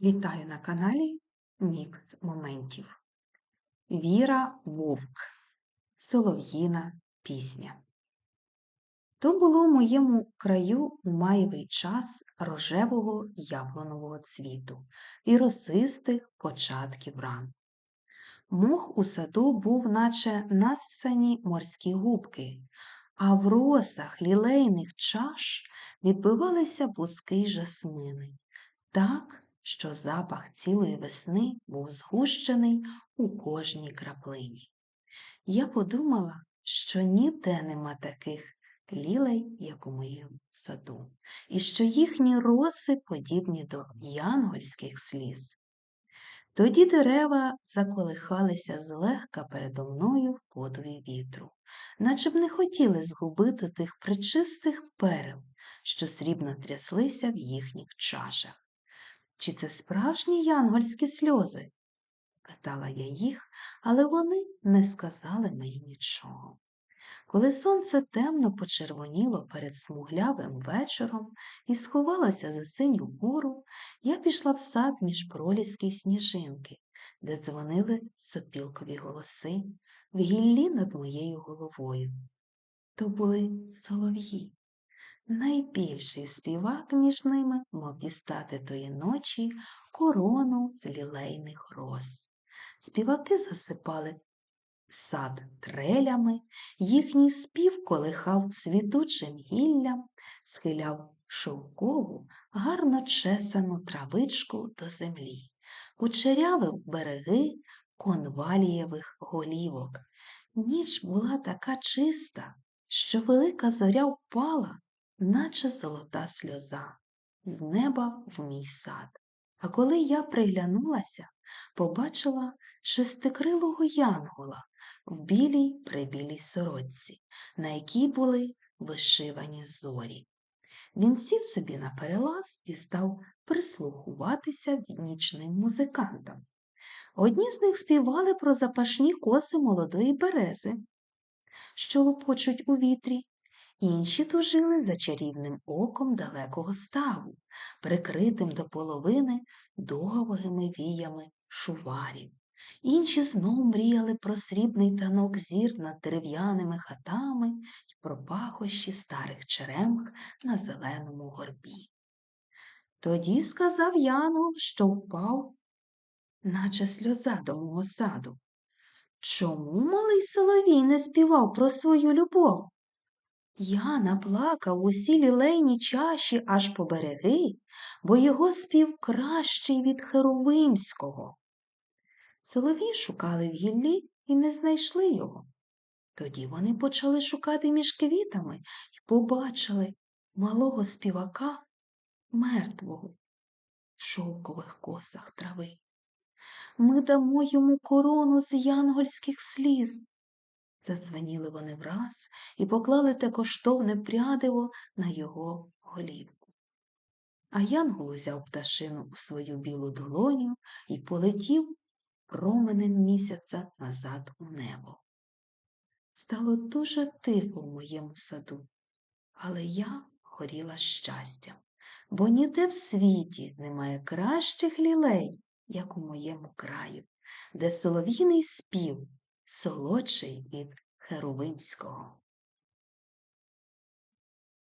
Вітаю на каналі Мікс Моментів. Віра Вовк. Солов'їна пісня. То було в моєму краю у маєвий час рожевого яблунового цвіту і росистих початків ран. Мох у саду був, наче нассані морські губки, а в росах лілейних чаш відбивалися бузки жасмини. Так, що запах цілої весни був згущений у кожній краплині. Я подумала, що ніде нема таких лілей, як у моєму саду, і що їхні роси подібні до янгольських сліз. Тоді дерева заколихалися злегка передо мною в подві вітру, наче б не хотіли згубити тих причистих перел, що срібно тряслися в їхніх чашах. Чи це справжні янгольські сльози? Питала я їх, але вони не сказали мені нічого. Коли сонце темно почервоніло перед смуглявим вечором і сховалося за синю гору, я пішла в сад між проліски й сніжинки, де дзвонили сопілкові голоси в гіллі над моєю головою. То були солов'ї. Найбільший співак між ними мав дістати тої ночі корону з лілейних роз. Співаки засипали сад трелями, їхній спів колихав цвітучим гіллям, схиляв шовкову, гарно чесану травичку до землі, кучерявив береги конвалієвих голівок. Ніч була така чиста, що велика зоря впала наче золота сльоза, з неба в мій сад. А коли я приглянулася, побачила шестикрилого янгола в білій прибілій сорочці, на якій були вишивані зорі. Він сів собі на перелаз і став прислухуватися нічним музикантам. Одні з них співали про запашні коси молодої берези, що лопочуть у вітрі, Інші тужили за чарівним оком далекого ставу, прикритим до половини довгими віями шуварів. Інші знов мріяли про срібний танок зір над дерев'яними хатами і про пахощі старих черемх на зеленому горбі. Тоді сказав Янгол, що впав, наче сльоза до мого саду. Чому малий Соловій не співав про свою любов? Я наплакав усі лілейні чаші аж по береги, бо його спів кращий від Херовимського. Солові шукали в гіллі і не знайшли його. Тоді вони почали шукати між квітами і побачили малого співака мертвого в шовкових косах трави. Ми дамо йому корону з янгольських сліз. Задзвеніли вони враз і поклали те коштовне прядиво на його голівку. А Янгол узяв пташину у свою білу долоню і полетів променем місяця назад у небо. Стало дуже тихо в моєму саду, але я горіла щастям, бо ніде в світі немає кращих лілей, як у моєму краю, де солов'їний спів солодший від Херовимського.